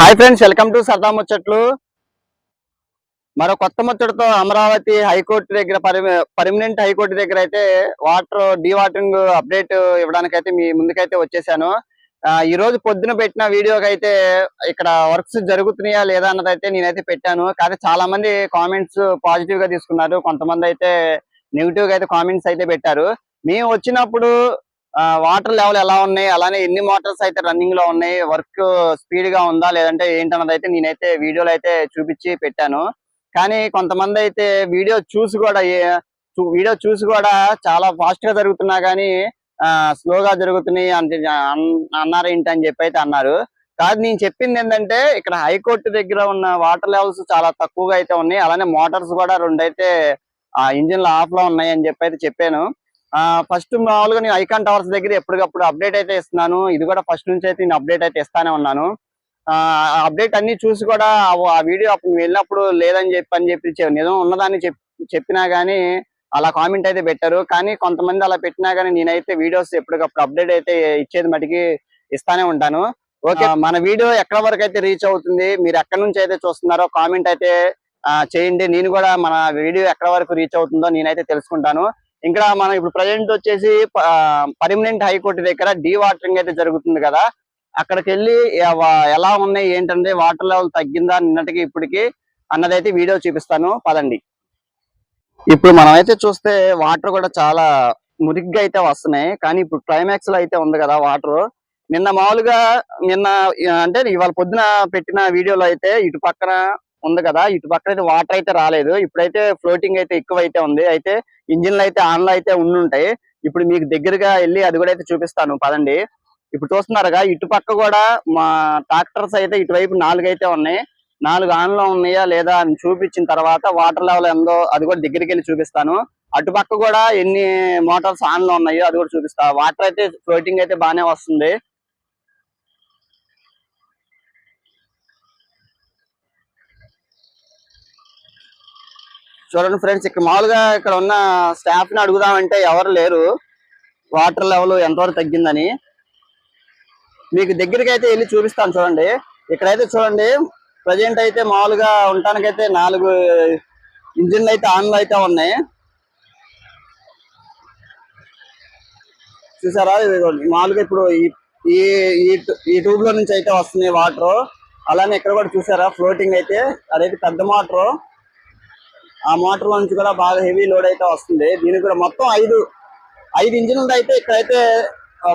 Hi friends welcome to సరదా ముచ్చట్లు. మరో కొత్త ముచ్చటతో అమరావతి హైకోర్టు దగ్గర పర్మనెంట్ హైకోర్టు దగ్గర అయితే వాటర్ డీ వాటరింగ్ అప్డేట్ ఇవ్వడానికి అయితే మీ ముందుకైతే వచ్చేసాను. ఈ రోజు పొద్దున పెట్టిన వీడియోకి అయితే ఇక్కడ వర్క్స్ జరుగుతున్నాయా లేదా అన్నది అయితే నేనైతే పెట్టాను. కానీ చాలా మంది కామెంట్స్ పాజిటివ్గా తీసుకున్నారు. కొంతమంది అయితే నెగిటివ్గా అయితే కామెంట్స్ అయితే పెట్టారు. మేము వచ్చినప్పుడు వాటర్ లెవెల్ ఎలా ఉన్నాయి? అలానే ఎన్ని మోటార్స్ అయితే రన్నింగ్లో ఉన్నాయి? వర్క్ స్పీడ్గా ఉందా? లేదంటే ఏంటన్నది అయితే నేనైతే వీడియోలో అయితే చూపించి పెట్టాను. కానీ కొంతమంది అయితే వీడియో చూసి కూడా వీడియో చూసి కూడా చాలా ఫాస్ట్గా జరుగుతున్నా కానీ స్లోగా జరుగుతున్నాయి అంటే అన్నారు ఏంటి అని చెప్పి అయితే అన్నారు. కాదు నేను చెప్పింది ఏంటంటే ఇక్కడ హైకోర్టు దగ్గర ఉన్న వాటర్ లెవెల్స్ చాలా తక్కువగా అయితే ఉన్నాయి. అలానే మోటార్స్ కూడా రెండు అయితే ఆ ఇంజిన్లు ఆఫ్లో ఉన్నాయి అని చెప్పి అయితే చెప్పాను. ఫస్ట్ మామూలుగా నేను ఐకాన్ టవర్స్ దగ్గర ఎప్పటికప్పుడు అప్డేట్ అయితే ఇస్తున్నాను. ఇది కూడా ఫస్ట్ నుంచి అయితే నేను అప్డేట్ అయితే ఇస్తానే ఉన్నాను. అప్డేట్ అన్ని చూసి కూడా ఆ- వీడియో అప్పుడు వెళ్ళినప్పుడు లేదని చెప్పి అని చెప్పి నిజం ఉన్నదాన్ని చెప్ చెప్పినా గానీ అలా కామెంట్ అయితే పెట్టారు. కానీ కొంతమంది అలా పెట్టినా గానీ నేనైతే వీడియోస్ ఎప్పటికప్పుడు అప్డేట్ అయితే ఇచ్చేది మటుకి ఇస్తానే ఉంటాను. ఓకే మన వీడియో ఎక్కడ వరకు అయితే రీచ్ అవుతుంది మీరు ఎక్కడి నుంచి అయితే చూస్తున్నారో కామెంట్ అయితే చేయండి. నేను కూడా మన వీడియో ఎక్కడ వరకు రీచ్ అవుతుందో నేనైతే తెలుసుకుంటాను. ఇంకా మనం ఇప్పుడు ప్రజెంట్ వచ్చేసి పర్మనెంట్ హైకోర్టు దగ్గర డీ వాటరింగ్ అయితే జరుగుతుంది కదా. అక్కడికి వెళ్ళి ఎలా ఉన్నాయి ఏంటంటే వాటర్ లెవెల్ తగ్గిందా నిన్నటికి ఇప్పటికి అన్నదైతే వీడియో చూపిస్తాను. పదండి. ఇప్పుడు మనం అయితే చూస్తే వాటర్ కూడా చాలా మురిగ్గా అయితే వస్తున్నాయి. కానీ ఇప్పుడు క్లైమాక్స్లో అయితే ఉంది కదా వాటర్ నిన్న మామూలుగా నిన్న అంటే ఇవాళ పొద్దున పెట్టిన వీడియోలో అయితే ఇటు పక్కన ఉంది కదా. ఇటు పక్కన అయితే వాటర్ అయితే రాలేదు. ఇప్పుడైతే ఫ్లోటింగ్ అయితే ఎక్కువ అయితే ఉంది. అయితే ఇంజిన్లు అయితే ఆన్లో అయితే ఉండుంటాయి. ఇప్పుడు మీకు దగ్గరగా వెళ్ళి అది కూడా అయితే చూపిస్తాను. పదండి. ఇప్పుడు చూస్తున్నారుగా ఇటు పక్క కూడా మా ట్రాక్టర్స్ అయితే ఇటువైపు నాలుగు అయితే ఉన్నాయి. నాలుగు ఆన్లో ఉన్నాయా లేదా అని చూపించిన తర్వాత వాటర్ లెవెల్ ఎందో అది కూడా దగ్గరికి వెళ్ళి చూపిస్తాను. అటు పక్క కూడా ఎన్ని మోటార్స్ ఆన్లో ఉన్నాయో అది కూడా చూపిస్తా. వాటర్ అయితే ఫ్లోటింగ్ అయితే బాగానే వస్తుంది. చూడండి ఫ్రెండ్స్ ఇక్కడ మామూలుగా ఇక్కడ ఉన్న స్టాఫ్ని అడుగుదామంటే ఎవరు లేరు. వాటర్ లెవెల్ ఎంతవరకు తగ్గిందని. మీకు దగ్గరికి అయితే వెళ్ళి చూపిస్తాను చూడండి. ఇక్కడైతే చూడండి ప్రజెంట్ అయితే మామూలుగా ఉండటానికైతే నాలుగు ఇంజిన్లు అయితే ఆన్లు అయితే ఉన్నాయి. చూసారా? మామూలుగా ఇప్పుడు ఈ- ఈ ట్యూబ్లో నుంచి అయితే వస్తున్నాయి వాటర్ అలానే ఇక్కడ కూడా చూసారా? ఫ్లోటింగ్ అయితే అదైతే పెద్ద వాటర్ ఆ మోటార్ నుంచి కూడా బాగా హెవీ లోడ్ అయితే వస్తుంది. దీనికి కూడా మొత్తం ఐదు ఐదు ఇంజిన్లు అయితే ఇక్కడైతే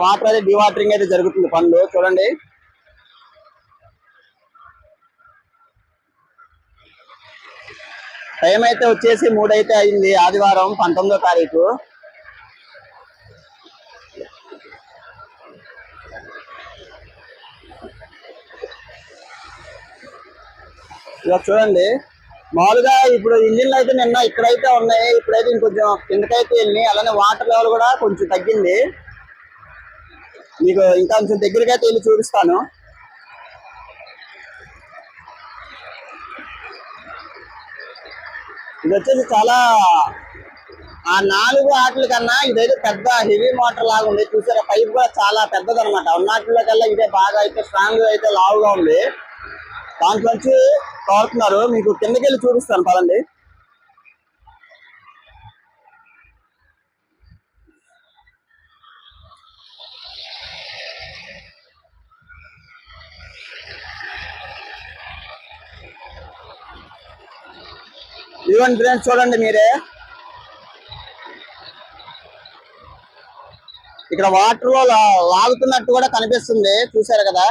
వాటర్ అయితే డివాటరింగ్ అయితే జరుగుతుంది పనులు. చూడండి. టైం అయితే వచ్చేసి మూడైతే అయింది ఆదివారం పంతొమ్మిదో తారీఖు. ఇలా చూడండి. మామూలుగా ఇప్పుడు ఇంజిన్లు అయితే నిన్న ఇక్కడైతే ఉన్నాయి ఇప్పుడైతే ఇంకొంచెం కిందకైతే వెళ్ళినాయి. అలానే వాటర్ లెవెల్ కూడా కొంచెం తగ్గింది. మీకు ఇంకా కొంచెం దగ్గరికి అయితే వెళ్ళి చూపిస్తాను. ఇది వచ్చేసి చాలా ఆ నాలుగు ఆటల కన్నా ఇదైతే పెద్ద హెవీ మోటార్ లాగా ఉంది. చూసారా పైప్ కూడా చాలా పెద్దది అనమాట ఉన్నట్లో కల్లా ఇదే బాగా అయితే స్ట్రాంగ్ అయితే లావుగా ఉంది. దాంట్లోంచి కాలుతున్నారు మీకు కిందకి వెళ్ళి చూపిస్తాను. పదండి. ఇవ్వండి ఫ్రెండ్స్ చూడండి మీరే. ఇక్కడ వాటర్లో లాగుతున్నట్టు కూడా కనిపిస్తుంది. చూసారు కదా?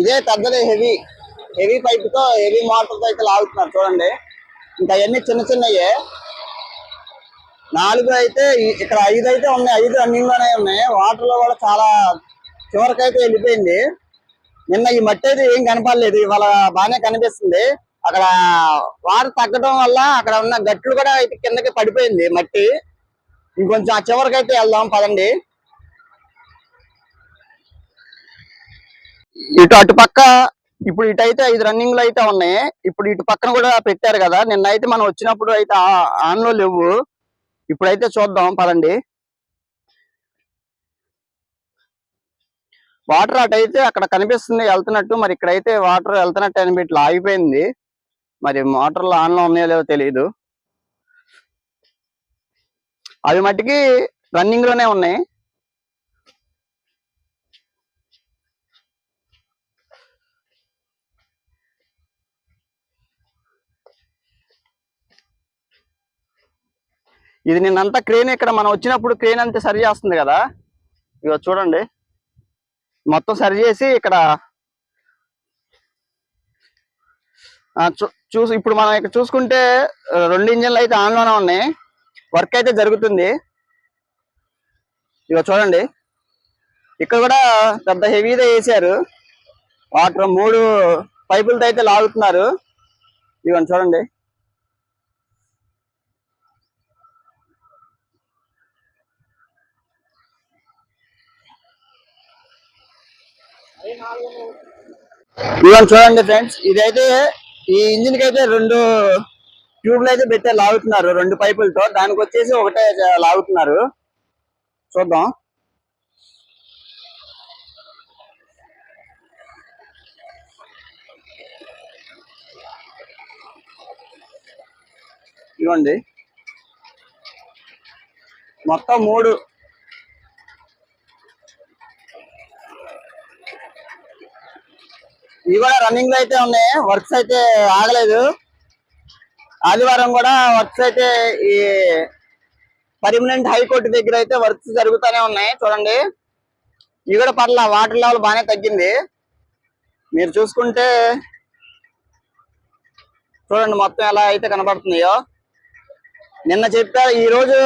ఇదే పెద్దది హెవీ హెవీ పైప్తో హెవీ మోటార్తో అయితే లాగుతున్నారు చూడండి. ఇంకా అవన్నీ చిన్న చిన్నయే. నాలుగు అయితే ఇక్కడ ఐదు అయితే ఉన్నాయి ఐదు రన్నింగ్లోనే ఉన్నాయి. వాటర్లో కూడా చాలా చివరికైతే వెళ్ళిపోయింది. నిన్న ఈ మట్టి అయితే ఏం కనపడలేదు ఇవాళ బాగానే కనిపిస్తుంది. అక్కడ వాటర్ తగ్గడం వల్ల అక్కడ ఉన్న గట్లు కూడా అయితే కిందకి పడిపోయింది మట్టి. ఇంకొంచెం ఆ చివరికైతే వెళ్దాం పదండి. ఇటు అటు పక్క ఇప్పుడు ఇటు అయితే ఐదు రన్నింగ్లు అయితే ఉన్నాయి. ఇప్పుడు ఇటు పక్కన కూడా పెట్టారు కదా నిన్న అయితే మనం వచ్చినప్పుడు అయితే ఆన్లో లేవు. ఇప్పుడైతే చూద్దాం పదండి. వాటర్ అటైతే అక్కడ కనిపిస్తుంది వెళ్తున్నట్టు. మరి ఇక్కడైతే వాటర్ వెళ్తున్నట్టు అని ఇట్లా ఆగిపోయింది. మరి మోటార్లు ఆన్లో ఉన్నాయో లేవో తెలియదు అవి మట్టికి రన్నింగ్లోనే ఉన్నాయి. ఇది నిన్నంతా క్రేన్ ఇక్కడ మనం వచ్చినప్పుడు క్రేన్ అంతా సరి చేస్తుంది కదా. ఇక చూడండి. మొత్తం సరి చేసి ఇక్కడ చూ- చూసి ఇప్పుడు మనం ఇక్కడ చూసుకుంటే రెండు ఇంజన్లు అయితే ఆన్లోనే ఉన్నాయి. వర్క్ అయితే జరుగుతుంది. ఇక చూడండి. ఇక్కడ కూడా పెద్ద హెవీదే వేసారు. వాటర్ మూడు పైపులతో అయితే లాగుతున్నారు. ఇవన్నీ చూడండి. ఇవన్నీ చూడండి ఫ్రెండ్స్ ఇదైతే ఈ ఇంజిన్కి అయితే రెండు ట్యూబ్లు అయితే పెట్టే లాగుతున్నారు రెండు పైపులతో. దానికి వచ్చేసి ఒకటే లాగుతున్నారు. చూద్దాం. ఇవ్వండి మొత్తం మూడు ఇవి కూడా రన్నింగ్లో అయితే ఉన్నాయి. వర్క్స్ అయితే ఆగలేదు. ఆదివారం కూడా వర్క్స్ అయితే ఈ పర్మనెంట్ హైకోర్టు దగ్గర అయితే వర్క్స్ జరుగుతూనే ఉన్నాయి. చూడండి. ఇవి కూడా పర్ల వాటర్ లెవెల్ బాగానే తగ్గింది. మీరు చూసుకుంటే చూడండి మొత్తం ఎలా అయితే కనబడుతున్నాయో. నిన్న చెప్పారు ఈ రోజు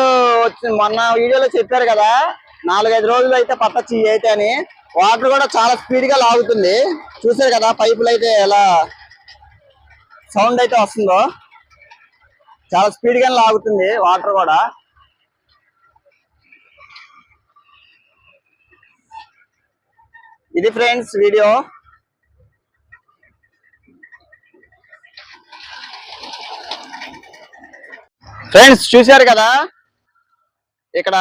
వచ్చి మొన్న వీడియోలో చెప్పారు కదా నాలుగైదు రోజులు అయితే పట్టచ్చు ఇవి అయితే అని. వాటర్ కూడా చాలా స్పీడ్గా లాగుతుంది. చూసారు కదా పైపులు అయితే ఎలా సౌండ్ అయితే వస్తుందో. చాలా స్పీడ్గా లాగుతుంది వాటర్ కూడా. ఇది ఫ్రెండ్స్ వీడియో. ఫ్రెండ్స్ చూశారు కదా ఇక్కడ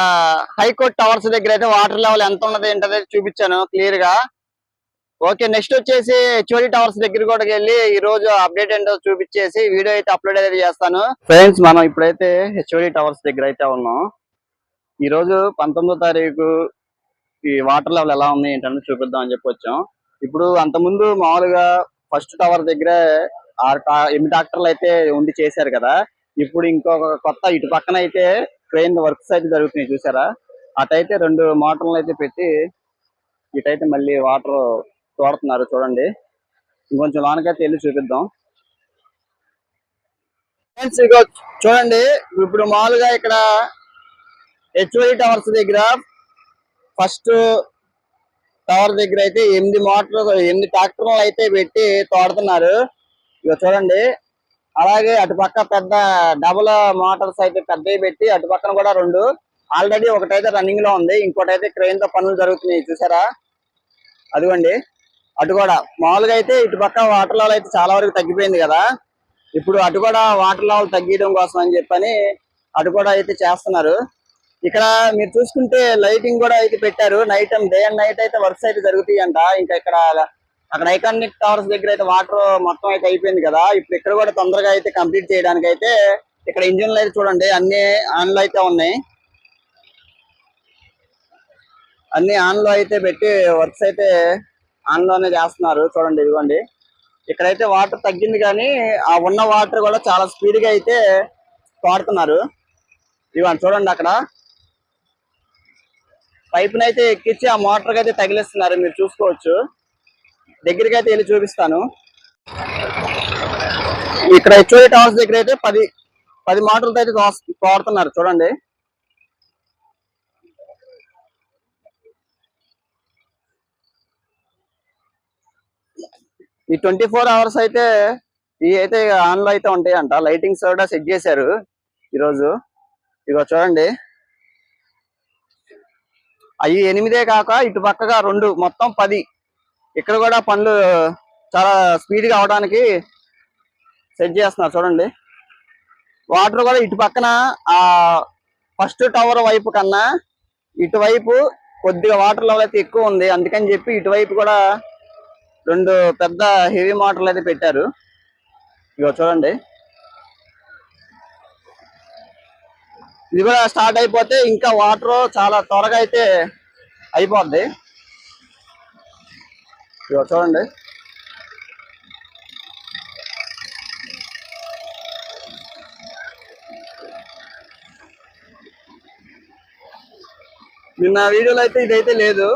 హైకోర్టు టవర్స్ దగ్గర అయితే వాటర్ లెవెల్ ఎంత ఉన్నది ఏంటది చూపించాను క్లియర్గా. ఓకే నెక్స్ట్ వచ్చేసి హెచ్ఓడి టవర్స్ దగ్గర కూడా వెళ్ళి ఈ రోజు అప్డేట్ ఏంటో చూపించేసి వీడియో అయితే అప్లోడ్ అయితే చేస్తాను. ఫ్రెండ్స్ మనం ఇప్పుడైతే హెచ్ఓడి టవర్స్ దగ్గర అయితే ఉన్నాం. ఈ రోజు పంతొమ్మిదో తారీఖు ఈ వాటర్ లెవెల్ ఎలా ఉంది ఏంటని చూపిద్దాం అని చెప్పి వచ్చాం. ఇప్పుడు అంతకుముందు మామూలుగా ఫస్ట్ టవర్ దగ్గర ఆరు ఎనిమిది డాక్టర్లు అయితే ఉండి చేశారు కదా. ఇప్పుడు ఇంకొక కొత్త ఇటు పక్కన అయితే క్రెయిన్ వర్క్స్ అయితే జరుగుతున్నాయి చూసారా అటైతే రెండు మోటార్లు అయితే పెట్టి ఇటైతే మళ్ళీ వాటర్ తోడుతున్నారు చూడండి. ఇంకొంచెం లోనకైతే వెళ్ళి చూపిద్దాం. ఫ్రెండ్స్ ఇగో చూడండి ఇప్పుడు మామూలుగా ఇక్కడ హెచ్ఓడి టవర్స్ దగ్గర ఫస్ట్ టవర్ దగ్గర అయితే ఎనిమిది మోటార్ ఎనిమిది ట్రాక్టర్లు అయితే పెట్టి తోడుతున్నారు. ఇక చూడండి అలాగే అటు పక్క పెద్ద డబుల్ మోటార్స్ అయితే పెద్దవి పెట్టి అటు పక్కన కూడా రెండు. ఆల్రెడీ ఒకటైతే రన్నింగ్లో ఉంది. ఇంకోటి అయితే క్రెయిన్తో పనులు జరుగుతున్నాయి. చూసారా? అదిగోండి. అటు కూడా మామూలుగా అయితే ఇటు పక్క వాటర్ లాల్ అయితే చాలా వరకు తగ్గిపోయింది కదా. ఇప్పుడు అటు కూడా వాటర్ లాల్ తగ్గించడం కోసం అని చెప్పని అటు కూడా అయితే చేస్తున్నారు. ఇక్కడ మీరు చూసుకుంటే లైటింగ్ కూడా అయితే పెట్టారు. నైట్ డే అండ్ నైట్ అయితే వర్క్స్ అయితే జరుగుతాయి అంట ఇంకా ఇక్కడ అక్కడ ఐకానిక్ టవర్స్ దగ్గర అయితే వాటర్ మొత్తం అయితే అయిపోయింది కదా. ఇప్పుడు ఇక్కడ కూడా తొందరగా అయితే కంప్లీట్ చేయడానికి అయితే ఇక్కడ ఇంజిన్లు అయితే చూడండి అన్ని ఆన్లో అయితే ఉన్నాయి. అన్ని ఆన్లో అయితే పెట్టి వర్క్స్ అయితే ఆన్లోనే చేస్తున్నారు. చూడండి ఇదిగోండి. ఇక్కడైతే వాటర్ తగ్గింది కానీ ఆ ఉన్న వాటర్ కూడా చాలా స్పీడ్గా అయితే వాడుతున్నారు. ఇవ్వండి చూడండి అక్కడ. పైపుని అయితే ఎక్కించి ఆ మోటార్ అయితే తగిలిస్తున్నారు. మీరు చూసుకోవచ్చు. దగ్గరికి అయితే వెళ్ళి చూపిస్తాను. ఇక్కడ హెచ్ఓడి టవర్స్ దగ్గర అయితే పది పది మోటార్లతో అయితే వాడుతున్నారు చూడండి. ఈ ట్వంటీ ఫోర్ అవర్స్ అయితే ఈ అయితే ఆన్లో అయితే ఉంటాయంట. లైటింగ్స్ కూడా సెట్ చేశారు ఈరోజు. ఇగో చూడండి. అవి ఎనిమిదే కాక ఇటు పక్కగా రెండు మొత్తం పది. ఇక్కడ కూడా పనులు చాలా స్పీడ్గా అవడానికి సెట్ చేస్తున్నారు. చూడండి. వాటర్ కూడా ఇటు పక్కన ఆ ఫస్ట్ టవర్ వైపు కన్నా ఇటువైపు కొద్దిగా వాటర్ లెవెల్ అయితే ఎక్కువ ఉంది. అందుకని చెప్పి ఇటువైపు కూడా రెండు పెద్ద హెవీ మోటార్లు అయితే పెట్టారు. ఇగో చూడండి. ఇది కూడా స్టార్ట్ అయిపోతే ఇంకా వాటర్ చాలా త్వరగా అయితే అయిపోద్ది. ఇగో చూడండి. నిన్న వీడియోలో అయితే ఇదైతే లేదు.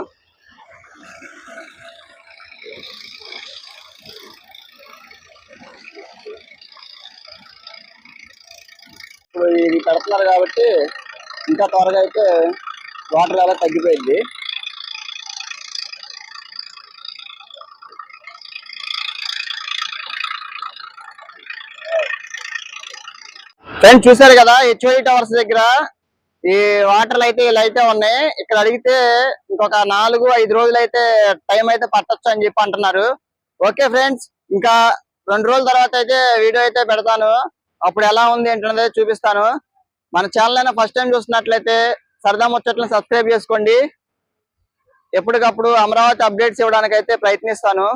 ఇప్పుడు ఇది కడుతున్నారు కాబట్టి ఇంకా త్వరగా అయితే వాటర్ అలా తగ్గిపోయింది. ఫ్రెండ్స్ చూసారు కదా హెచ్ఓడి టవర్స్ దగ్గర ఈ వాటర్లు అయితే ఇలా అయితే ఉన్నాయి. ఇక్కడ అడిగితే ఇంకొక నాలుగు ఐదు రోజులు అయితే టైం అయితే పట్టొచ్చు అని చెప్పి అంటున్నారు. ఓకే ఫ్రెండ్స్ ఇంకా రెండు రోజుల తర్వాత అయితే వీడియో అయితే పెడతాను. అప్పుడు ఎలా ఉంది ఏంటనేది చూపిస్తాను. మన ఛానల్ అయినా ఫస్ట్ టైం చూస్తున్నట్లయితే సరదా ముచ్చట్లను సబ్స్క్రైబ్ చేసుకోండి. ఎప్పటికప్పుడు అమరావతి అప్డేట్స్ ఇవ్వడానికి అయితే ప్రయత్నిస్తాను.